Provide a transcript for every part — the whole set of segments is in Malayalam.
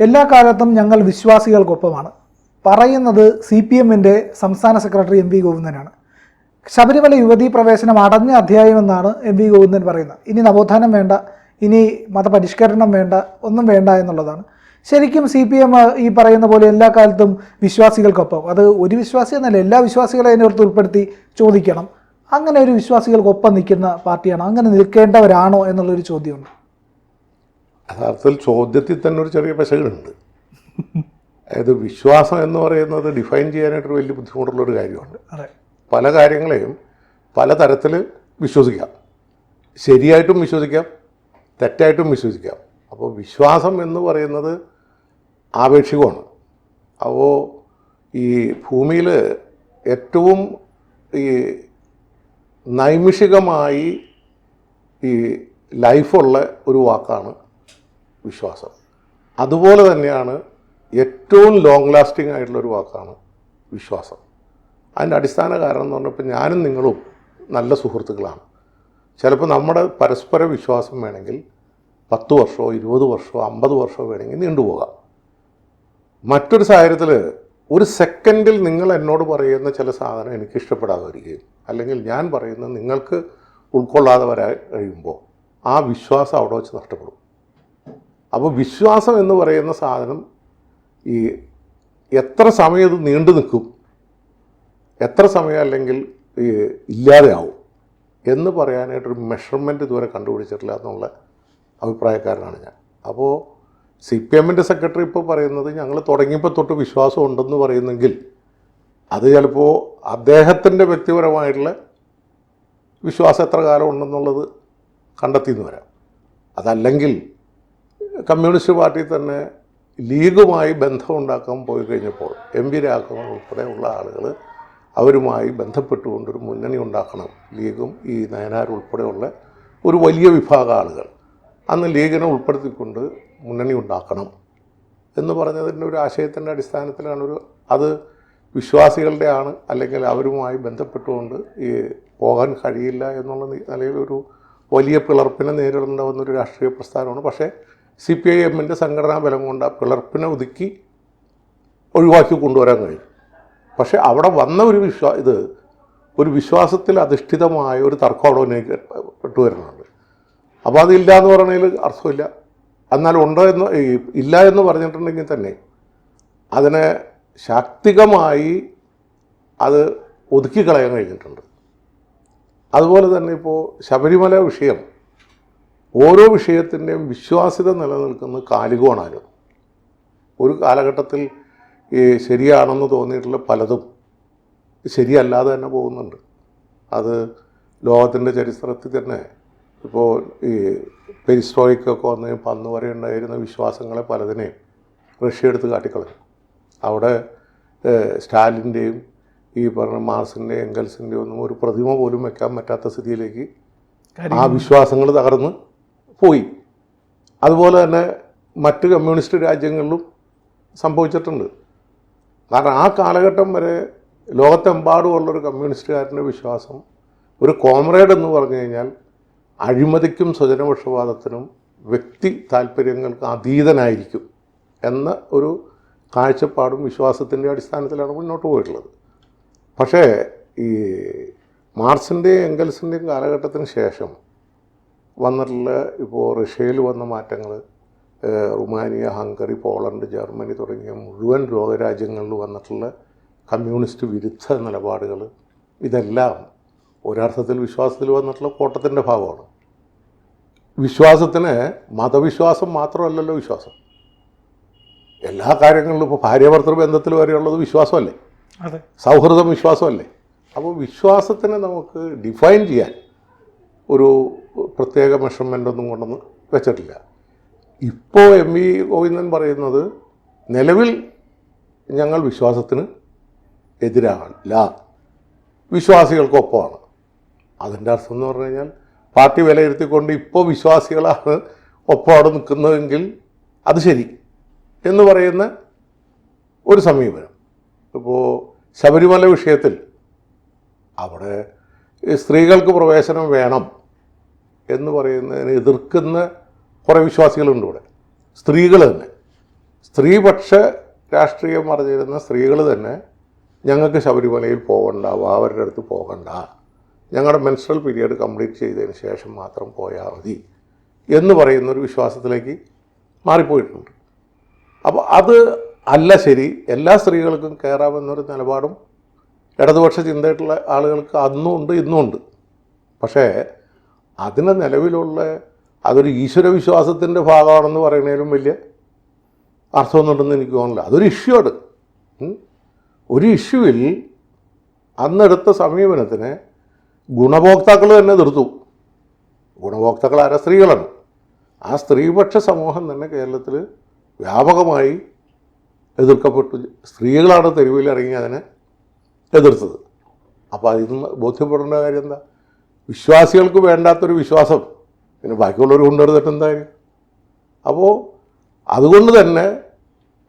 എല്ലാ കാലത്തും ഞങ്ങൾ വിശ്വാസികൾക്കൊപ്പമാണ്. പറയുന്നത് സി പി എമ്മിന്റെ സംസ്ഥാന സെക്രട്ടറി എം വി ഗോവിന്ദനാണ്. ശബരിമല യുവതീ പ്രവേശനം അടഞ്ഞ അധ്യായമെന്നാണ് എം വി ഗോവിന്ദൻ പറയുന്നത്. ഇനി നവോത്ഥാനം വേണ്ട ഇനി മതപരിഷ്കരണം വേണ്ട ഒന്നും വേണ്ട എന്നുള്ളതാണ്. ശരിക്കും സി പി എം ഈ പറയുന്ന പോലെ എല്ലാ കാലത്തും വിശ്വാസികൾക്കൊപ്പം. അത് ഒരു വിശ്വാസി എന്നല്ല എല്ലാ വിശ്വാസികളെ അതിനകത്ത് ഉൾപ്പെടുത്തി ചോദിക്കണം. അങ്ങനെ ഒരു വിശ്വാസികൾക്കൊപ്പം നിൽക്കുന്ന പാർട്ടിയാണ് അങ്ങനെ നിൽക്കേണ്ടവരാണോ എന്നുള്ളൊരു ചോദ്യമുണ്ട്. യഥാർത്ഥത്തിൽ ചോദ്യത്തിൽ തന്നെ ഒരു ചെറിയ പെശകുണ്ട്. അതായത് വിശ്വാസം എന്ന് പറയുന്നത് ഡിഫൈൻ ചെയ്യാനായിട്ടൊരു വലിയ ബുദ്ധിമുട്ടുള്ളൊരു കാര്യമാണ്. പല കാര്യങ്ങളെയും പല തരത്തിൽ വിശ്വസിക്കാം. ശരിയായിട്ടും വിശ്വസിക്കാം തെറ്റായിട്ടും വിശ്വസിക്കാം. അപ്പോൾ വിശ്വാസം എന്ന് പറയുന്നത് ആപേക്ഷികമാണ്. അപ്പോൾ ഈ ഭൂമിയിൽ ഏറ്റവും ഈ നൈമിഷികമായി ഈ ലൈഫുള്ള ഒരു വാക്കാണ് വിശ്വാസം. അതുപോലെ തന്നെയാണ് ഏറ്റവും ലോങ് ലാസ്റ്റിംഗ് ആയിട്ടുള്ളൊരു വാക്കാണ് വിശ്വാസം. അതിന്റെ അടിസ്ഥാന കാരണം എന്ന് പറഞ്ഞപ്പോൾ ഞാനും നിങ്ങളും നല്ല സുഹൃത്തുക്കളാണ്. ചിലപ്പോൾ നമ്മുടെ പരസ്പര വിശ്വാസം വേണമെങ്കിൽ പത്ത് വർഷമോ ഇരുപത് വർഷമോ അമ്പത് വർഷമോ വേണമെങ്കിൽ നീണ്ടുപോകാം മറ്റൊരു സാഹചര്യത്തിൽ ഒരു സെക്കൻഡിൽ നിങ്ങൾ എന്നോട് പറയുന്ന ചില സാധനം എനിക്ക് ഇഷ്ടപ്പെടാതെ വരികയും അല്ലെങ്കിൽ ഞാൻ പറയുന്നത് നിങ്ങൾക്ക് ഉൾക്കൊള്ളാതെ വരാൻ കഴിയുമ്പോൾ ആ വിശ്വാസം അവിടെ വെച്ച് നഷ്ടപ്പെടും. അപ്പോൾ വിശ്വാസം എന്ന് പറയുന്ന സാധനം ഈ എത്ര സമയം ഇത് നീണ്ടു നിൽക്കും എത്ര സമയം അല്ലെങ്കിൽ ഈ ഇല്ലാതെയാവും എന്ന് പറയാനായിട്ടൊരു മെഷർമെന്റ് ഇതുവരെ കണ്ടുപിടിച്ചിട്ടില്ല എന്നുള്ള അഭിപ്രായക്കാരനാണ് ഞാൻ. അപ്പോൾ സി പി എമ്മിന്റെ സെക്രട്ടറി ഇപ്പോൾ പറയുന്നത് ഞങ്ങൾ തുടങ്ങിയപ്പോൾ തൊട്ട് വിശ്വാസം ഉണ്ടെന്ന് പറയുന്നെങ്കിൽ അത് ചിലപ്പോൾ അദ്ദേഹത്തിന്റെ വ്യക്തിപരമായിട്ടുള്ള വിശ്വാസം എത്ര കാലം ഉണ്ടെന്നുള്ളത് കണ്ടെത്തിയെന്ന് വരാം. അതല്ലെങ്കിൽ കമ്മ്യൂണിസ്റ്റ് പാർട്ടി തന്നെ ലീഗുമായി ബന്ധമുണ്ടാക്കാൻ പോയി കഴിഞ്ഞപ്പോൾ എം പി രാഘവൻ ഉൾപ്പെടെയുള്ള ആളുകൾ അവരുമായി ബന്ധപ്പെട്ടുകൊണ്ടൊരു മുന്നണി ഉണ്ടാക്കണം. ലീഗും ഈ നയനാർ ഉൾപ്പെടെയുള്ള ഒരു വലിയ വിഭാഗം ആളുകൾ. അന്ന് ലീഗിനെ ഉൾപ്പെടുത്തിക്കൊണ്ട് മുന്നണി ഉണ്ടാക്കണം എന്ന് പറഞ്ഞതിന്റെ ഒരു ആശയത്തിന്റെ അടിസ്ഥാനത്തിലാണ് ഒരു അത് വിശ്വാസികളുടെ ആണ് അല്ലെങ്കിൽ അവരുമായി ബന്ധപ്പെട്ടുകൊണ്ട് ഈ പോകാൻ കഴിയില്ല എന്നുള്ള നിലയിൽ ഒരു വലിയ പിളർപ്പിനെ നേരിടേണ്ട ഒരു രാഷ്ട്രീയ പ്രസ്ഥാനമാണ്. പക്ഷേ സി പി ഐ എമ്മിന്റെ സംഘടനാ ബലം കൊണ്ട് ആ പിളർപ്പിനെ ഒതുക്കി ഒഴിവാക്കി കൊണ്ടുവരാൻ കഴിയും. പക്ഷേ അവിടെ വന്ന ഒരു വിശ്വാ ഇത് ഒരു വിശ്വാസത്തിൽ അധിഷ്ഠിതമായ ഒരു തർക്കം അവിടെ ഉന്നയിക്കപ്പെട്ടു വരുന്നുണ്ട്. അപ്പോൾ അതില്ല എന്ന് പറഞ്ഞതിൽ അർത്ഥമില്ല. എന്നാൽ ഉണ്ട് എന്ന് ഇല്ല എന്ന് പറഞ്ഞിട്ടുണ്ടെങ്കിൽ തന്നെ അതിനെ ശാക്തികമായി അത് ഒതുക്കി കളയാൻ കഴിഞ്ഞിട്ടുണ്ട്. അതുപോലെ തന്നെ ഇപ്പോൾ ശബരിമല വിഷയം ഓരോ വിഷയത്തിന്റെയും വിശ്വാസ്യത നിലനിൽക്കുന്ന കാലികോണാലും ഒരു കാലഘട്ടത്തിൽ ഈ ശരിയാണെന്ന് തോന്നിയിട്ടുള്ള പലതും ശരിയല്ലാതെ തന്നെ പോകുന്നുണ്ട്. അത് ലോകത്തിന്റെ ചരിത്രത്തിൽ തന്നെ ഇപ്പോൾ ഈ പെരിസ്ട്രോയ്ക്കൊക്കെ വന്ന് അന്ന് വരെ ഉണ്ടായിരുന്ന വിശ്വാസങ്ങളെ പലതിനെയും റഷ്യ എടുത്ത് കാട്ടിക്കളഞ്ഞു. അവിടെ സ്റ്റാലിന്റെയും ഈ പറഞ്ഞ മാർസിന്റെയും എങ്കൽസിന്റെയും ഒന്നും ഒരു പ്രതിമ പോലും വെക്കാൻ പറ്റാത്ത സ്ഥിതിയിലേക്ക് ആ വിശ്വാസങ്ങൾ തകർന്ന് പോയി. അതുപോലെ തന്നെ മറ്റ് കമ്മ്യൂണിസ്റ്റ് രാജ്യങ്ങളിലും സംഭവിച്ചിട്ടുണ്ട്. കാരണം ആ കാലഘട്ടം വരെ ലോകത്തെമ്പാടുമുള്ളൊരു കമ്മ്യൂണിസ്റ്റുകാരന്റെ വിശ്വാസം ഒരു കോമ്രേഡ് എന്ന് പറഞ്ഞു കഴിഞ്ഞാൽ അഴിമതിക്കും സ്വജനപക്ഷപാതത്തിനും വ്യക്തി താല്പര്യങ്ങൾക്ക് അതീതനായിരിക്കും എന്ന ഒരു കാഴ്ചപ്പാടും വിശ്വാസത്തിന്റെ അടിസ്ഥാനത്തിലാണ് മുന്നോട്ട് പോയിട്ടുള്ളത്. പക്ഷേ ഈ മാർസിന്റെയും എങ്കൽസിന്റെയും കാലഘട്ടത്തിന് ശേഷം വന്നിട്ടുള്ള ഇപ്പോൾ റഷ്യയിൽ വന്ന മാറ്റങ്ങൾ റുമാനിയ ഹംഗറി പോളണ്ട് ജർമ്മനി തുടങ്ങിയ മുഴുവൻ ലോകരാജ്യങ്ങളിൽ വന്നിട്ടുള്ള കമ്മ്യൂണിസ്റ്റ് വിരുദ്ധ നിലപാടുകൾ ഇതെല്ലാം ഒരർത്ഥത്തിൽ വിശ്വാസത്തിൽ വന്നിട്ടുള്ള കോട്ടത്തിന്റെ ഭാഗമാണ്. വിശ്വാസത്തിന് മതവിശ്വാസം മാത്രമല്ലല്ലോ വിശ്വാസം. എല്ലാ കാര്യങ്ങളിലും ഇപ്പോൾ ഭാര്യാഭർത്തൃ ബന്ധത്തിൽ വരെയുള്ളത് വിശ്വാസമല്ലേ? സൗഹൃദം വിശ്വാസമല്ലേ? അപ്പോൾ വിശ്വാസത്തിനെ നമുക്ക് ഡിഫൈൻ ചെയ്യാൻ ഒരു പ്രത്യേക മെഷർമെന്റ് ഒന്നും കൊണ്ടൊന്നും വെച്ചിട്ടില്ല. ഇപ്പോൾ എം വി ഗോവിന്ദൻ പറയുന്നത് നിലവിൽ ഞങ്ങൾ വിശ്വാസത്തിന് എതിരാകില്ല വിശ്വാസികൾക്കൊപ്പമാണ്. അതിന്റെ അർത്ഥം എന്ന് പറഞ്ഞു കഴിഞ്ഞാൽ പാർട്ടി വിലയിരുത്തിക്കൊണ്ട് ഇപ്പോൾ വിശ്വാസികളാണ് ഒപ്പം അവിടെ നിൽക്കുന്നതെങ്കിൽ അത് ശരി എന്ന് പറയുന്ന ഒരു സമീപനം. ഇപ്പോൾ ശബരിമല വിഷയത്തിൽ അവിടെ സ്ത്രീകൾക്ക് പ്രവേശനം വേണം എന്ന് പറയുന്നതിനെ എതിർക്കുന്ന കുറേ വിശ്വാസികളുണ്ട് ഇവിടെ. സ്ത്രീകൾ തന്നെ. സ്ത്രീപക്ഷ രാഷ്ട്രീയം പറഞ്ഞിരുന്ന സ്ത്രീകൾ തന്നെ ഞങ്ങൾക്ക് ശബരിമലയിൽ പോകണ്ട അവരുടെ അടുത്ത് പോകണ്ട. ഞങ്ങളുടെ മെൻസ്ട്രൽ പീരിയഡ് കംപ്ലീറ്റ് ചെയ്തതിന് ശേഷം മാത്രം പോയാൽ മതി എന്ന് പറയുന്ന ഒരു വിശ്വാസത്തിലേക്ക് മാറിപ്പോയിട്ടുണ്ട്. അപ്പോൾ അത് അല്ല ശരി എല്ലാ സ്ത്രീകൾക്കും കയറാമെന്നൊരു നിലപാടും ഇടതുപക്ഷ ചിന്തയായിട്ടുള്ള ആളുകൾക്ക് അന്നും ഉണ്ട് ഇന്നും ഉണ്ട് പക്ഷേ അതിന് നിലവിലുള്ള അതൊരു ഈശ്വര വിശ്വാസത്തിന്റെ ഭാഗമാണെന്ന് പറയുന്നതിലും വലിയ അർത്ഥമൊന്നുണ്ടെന്ന് എനിക്ക് തോന്നില്ല അതൊരു ഇഷ്യൂ ആണ്. ഒരു ഇഷ്യൂവിൽ അന്നെടുത്ത സമീപനത്തിന് ഗുണഭോക്താക്കൾ തന്നെ നിർത്തു ഗുണഭോക്താക്കൾ ആരാ? സ്ത്രീകളാണ്. ആ സ്ത്രീപക്ഷ സമൂഹം തന്നെ കേരളത്തിൽ വ്യാപകമായി എതിർക്കപ്പെട്ടു. സ്ത്രീകളാണ് തെരുവിൽ ഇറങ്ങി അതിനെ എതിർത്തത്. അപ്പോൾ അതിൽ നിന്ന് ബോധ്യപ്പെടേണ്ട കാര്യം എന്താ? വിശ്വാസികൾക്ക് വേണ്ടാത്തൊരു വിശ്വാസം. പിന്നെ ബാക്കിയുള്ളവർ കൊണ്ടുവരുന്നിട്ട് എന്തായാലും? അപ്പോൾ അതുകൊണ്ട് തന്നെ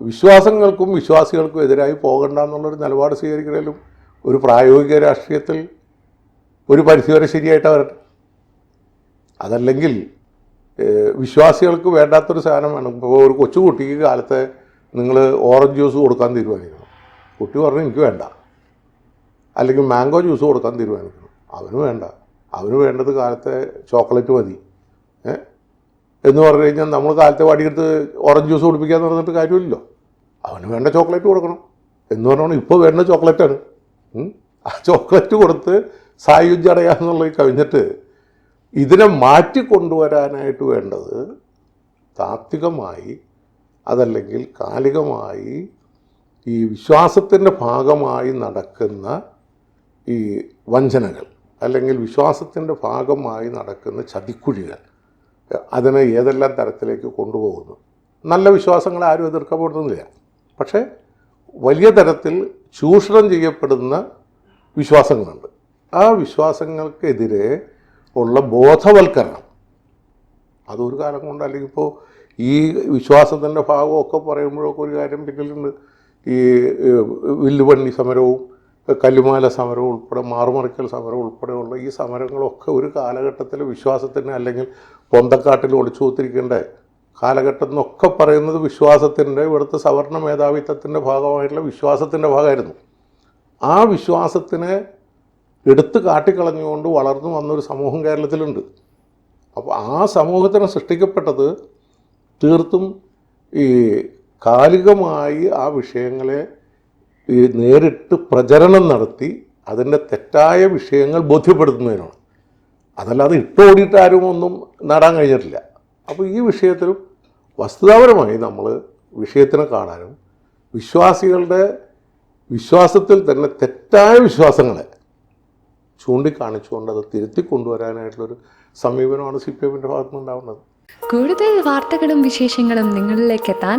വിശ്വാസങ്ങൾക്കും വിശ്വാസികൾക്കും എതിരായി പോകണ്ട എന്നുള്ളൊരു നിലപാട് സ്വീകരിക്കുന്നതിലും ഒരു പ്രായോഗിക രാഷ്ട്രീയത്തിൽ ഒരു പരിധിവരെ ശരിയായിട്ട് വരട്ടെ. അതല്ലെങ്കിൽ വിശ്വാസികൾക്ക് വേണ്ടാത്തൊരു സാധനം വേണം. ഇപ്പോൾ ഒരു കൊച്ചുകുട്ടിക്ക് കാലത്തെ നിങ്ങൾ ഓറഞ്ച് ജ്യൂസ് കൊടുക്കാൻ തീരുമാനിക്കണം. കുട്ടി പറഞ്ഞു എനിക്ക് വേണ്ട. അല്ലെങ്കിൽ മാംഗോ ജ്യൂസ് കൊടുക്കാൻ തീരുമാനിക്കണം. അവനും വേണ്ട. അവന് വേണ്ടത് കാലത്തെ ചോക്ലേറ്റ് മതി. എന്ന് പറഞ്ഞു കഴിഞ്ഞാൽ നമ്മൾ കാലത്തെ വാടിയെടുത്ത് ഓറഞ്ച് ജ്യൂസ് കുടിപ്പിക്കാന്ന് പറഞ്ഞിട്ട് കാര്യമില്ലല്ലോ. അവന് വേണ്ട ചോക്ലേറ്റ് കൊടുക്കണം. എന്ന് പറഞ്ഞാൽ ഇപ്പോൾ വേണ്ട ചോക്ലേറ്റാണ്. ആ ചോക്ലേറ്റ് കൊടുത്ത് സായുജ്യം അടയാന്നുള്ളത് കഴിഞ്ഞിട്ട് ഇതിനെ മാറ്റിക്കൊണ്ടുവരാനായിട്ട് വേണ്ടത് താത്വികമായി അതല്ലെങ്കിൽ കാലികമായി ഈ വിശ്വാസത്തിന്റെ ഭാഗമായി നടക്കുന്ന ഈ വഞ്ചനകൾ. അല്ലെങ്കിൽ വിശ്വാസത്തിന്റെ ഭാഗമായി നടക്കുന്ന ചതിക്കുഴികൾ അതിനെ ഏതെല്ലാം തരത്തിലേക്ക് കൊണ്ടുപോകുന്നു. നല്ല വിശ്വാസങ്ങൾ ആരും എതിർക്കപ്പെടുന്നില്ല പക്ഷേ വലിയ തരത്തിൽ ചൂഷണം ചെയ്യപ്പെടുന്ന വിശ്വാസങ്ങളുണ്ട്. ആ വിശ്വാസങ്ങൾക്കെതിരെ ഉള്ള ബോധവൽക്കരണം. അതൊരു കാലം കൊണ്ട് അല്ലെങ്കിൽ ഇപ്പോൾ ഈ വിശ്വാസത്തിന്റെ ഭാഗമൊക്കെ പറയുമ്പോഴൊക്കെ ഒരു കാര്യം പിന്നിലുണ്ട്. ഈ വില്ലുപണ്ണി സമരവും കല്ലുമാല സമരം ഉൾപ്പെടെ മാറുമറിക്കൽ സമരം ഉൾപ്പെടെയുള്ള ഈ സമരങ്ങളൊക്കെ ഒരു കാലഘട്ടത്തിൽ വിശ്വാസത്തിന് അല്ലെങ്കിൽ പൊന്തക്കാട്ടിൽ ഒളിച്ചു കൊത്തിരിക്കേണ്ട കാലഘട്ടം എന്നൊക്കെ പറയുന്നത് വിശ്വാസത്തിന്റെ ഇവിടുത്തെ സവർണ മേധാവിത്വത്തിന്റെ ഭാഗമായിട്ടുള്ള വിശ്വാസത്തിന്റെ ഭാഗമായിരുന്നു. ആ വിശ്വാസത്തിനെ എടുത്ത് കാട്ടിക്കളഞ്ഞുകൊണ്ട് വളർന്നു വന്നൊരു സമൂഹം കേരളത്തിലുണ്ട്. അപ്പോൾ ആ സമൂഹത്തിന് സൃഷ്ടിക്കപ്പെട്ടത് തീർത്തും ഈ കാലികമായി ആ വിഷയങ്ങളെ ഈ നേരിട്ട് പ്രചരണം നടത്തി അതിന്റെ തെറ്റായ വിഷയങ്ങൾ ബോധ്യപ്പെടുത്തുന്നതിനാണ്. അതല്ലാതെ ഇട്ടോടിയിട്ട് ആരും ഒന്നും നേടാൻ കഴിഞ്ഞിട്ടില്ല. അപ്പോൾ ഈ വിഷയത്തിലും വസ്തുതാപരമായി നമ്മൾ വിഷയത്തിനെ കാണാനും വിശ്വാസികളുടെ വിശ്വാസത്തിൽ തന്നെ തെറ്റായ വിശ്വാസങ്ങളെ ചൂണ്ടിക്കാണിച്ചുകൊണ്ട് അത് തിരുത്തി കൊണ്ടുവരാനായിട്ടുള്ളൊരു സമീപനമാണ് സി പി എമ്മിന്റെ ഭാഗത്തുനിന്ന് ഉണ്ടാവുന്നത് കൂടുതൽ വാർത്തകളും വിശേഷങ്ങളും നിങ്ങളിലേക്ക് എത്താൻ